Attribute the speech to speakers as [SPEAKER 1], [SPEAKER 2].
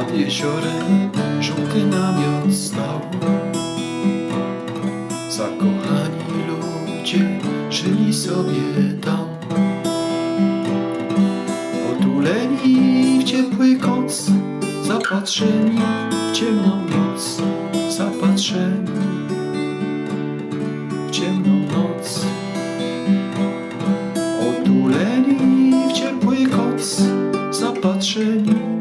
[SPEAKER 1] nad jeziorem żółty namiot stał. Zakochani ludzie żyli sobie tam Otuleni w ciepły koc Zapatrzeni w ciemną noc Zapatrzeni w ciemną noc. Otuleni w ciepły koc Zapatrzeni